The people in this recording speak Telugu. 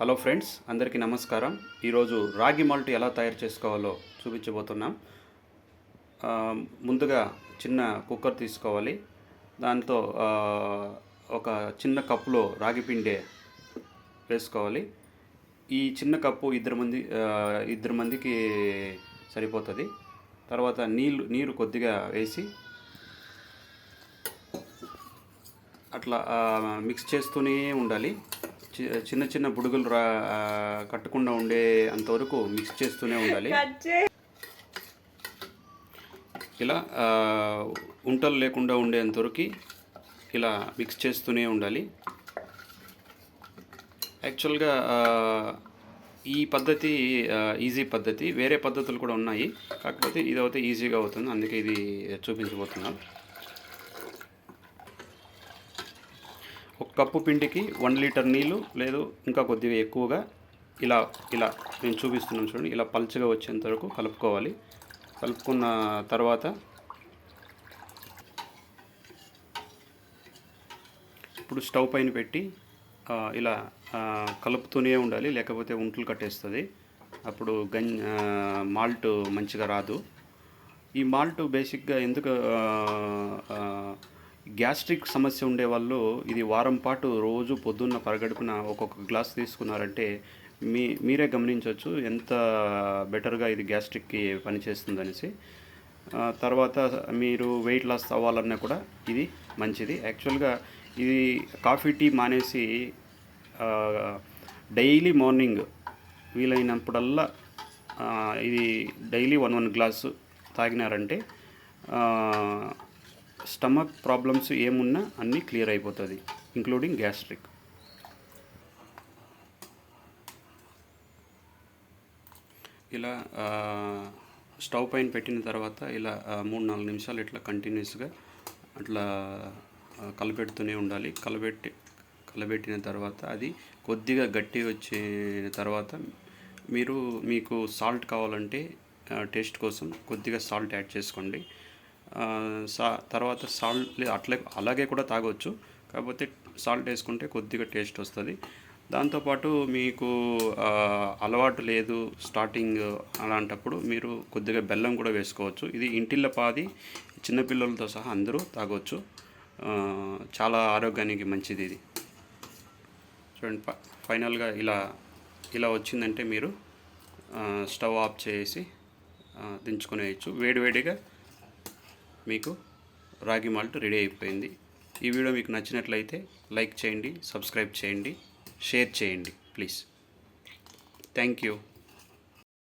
హలో ఫ్రెండ్స్ అందరికీ నమస్కారం. ఈరోజు రాగి మాల్ట్ ఎలా తయారు చేసుకోవాలో చూపించబోతున్నాం. ముందుగా చిన్న కుక్కర్ తీసుకోవాలి. దాంతో ఒక చిన్న కప్పులో రాగి పిండి వేసుకోవాలి. ఈ చిన్న కప్పు ఇద్దరు మంది ఇద్దరు మందికి సరిపోతుంది. తర్వాత నీళ్ళు నీరు కొద్దిగా వేసి అట్లా మిక్స్ చేస్తూనే ఉండాలి. చిన్న చిన్న బుడుగులు రా కట్టకుండా ఉండే అంతవరకు మిక్స్ చేస్తూనే ఉండాలి. ఇలా ఉంటలు లేకుండా ఉండేంతవరకు ఇలా మిక్స్ చేస్తూనే ఉండాలి. యాక్చువల్గా ఈ పద్ధతి ఈజీ పద్ధతి వేరే పద్ధతులు కూడా ఉన్నాయి. కాకపోతే ఇది అయితే ఈజీగా అవుతుంది. అందుకే ఇది చూపించబోతున్నాం. ఒక కప్పు పిండికి వన్ లీటర్ నీళ్ళు లేదు ఇంకా కొద్దిగా ఎక్కువగా ఇలా ఇలా నేను చూపిస్తున్నాను చూడండి ఇలా పల్చగా వచ్చేంత వరకు కలుపుకోవాలి. కలుపుకున్న తర్వాత ఇప్పుడు స్టవ్ పైన పెట్టి ఇలా కలుపుతూనే ఉండాలి లేకపోతే ఉంట్లు కట్టేస్తుంది. అప్పుడు గం మాల్ట్ మంచిగా రాదు. ఈ మాల్ట్ బేసిక్గా ఎందుకు గ్యాస్ట్రిక్ సమస్య ఉండే వాళ్ళు ఇది వారం పాటు రోజు పొద్దున్న పరగడుపున ఒక్కొక్క గ్లాస్ తీసుకున్నారంటే మీ మీరే గమనించవచ్చు ఎంత బెటర్గా ఇది గ్యాస్ట్రిక్కి పనిచేస్తుందనేసి. తర్వాత మీరు వెయిట్ లాస్ అవ్వాలన్నా కూడా ఇది మంచిది. యాక్చువల్గా ఇది కాఫీ టీ మానేసి డైలీ మార్నింగ్ వీలైనప్పుడల్లా ఇది డైలీ వన్ వన్ గ్లాసు తాగినారంటే స్టమక్ ప్రాబ్లమ్స్ ఏమున్నా అన్నీ క్లియర్ అయిపోతుంది ఇంక్లూడింగ్ గ్యాస్ట్రిక్ ఇలా స్టవ్ పైన పెట్టిన తర్వాత ఇలా మూడు నాలుగు నిమిషాలు ఇట్లా కంటిన్యూస్గా అట్లా కలపెడుతూనే ఉండాలి. కలబెట్టి కలబెట్టిన తర్వాత అది కొద్దిగా గట్టి వచ్చిన తర్వాత మీరు మీకు సాల్ట్ కావాలంటే టేస్ట్ కోసం కొద్దిగా సాల్ట్ యాడ్ చేసుకోండి. సా తర్వాత సాల్ట్ అట్లే అలాగే కూడా తాగొచ్చు. కాకపోతే సాల్ట్ వేసుకుంటే కొద్దిగా టేస్ట్ వస్తుంది. దాంతోపాటు మీకు అలవాటు లేదు స్టార్టింగ్ అలాంటప్పుడు మీరు కొద్దిగా బెల్లం కూడా వేసుకోవచ్చు. ఇది ఇంటిళ్ళ పాది చిన్నపిల్లలతో సహా అందరూ తాగొచ్చు. చాలా ఆరోగ్యానికి మంచిది ఇది. చూడండి ఫ- ఫైనల్గా ఇలా ఇలా వచ్చిందంటే మీరు స్టవ్ ఆఫ్ చేసి దించుకునేయచ్చు. వేడివేడిగా మీకు రాగి మాల్ట్ రెడీ అయిపోయింది. ఈ వీడియో మీకు నచ్చినట్లయితే లైక్ చేయండి సబ్స్క్రైబ్ చేయండి షేర్ చేయండి ప్లీజ్. Thank you.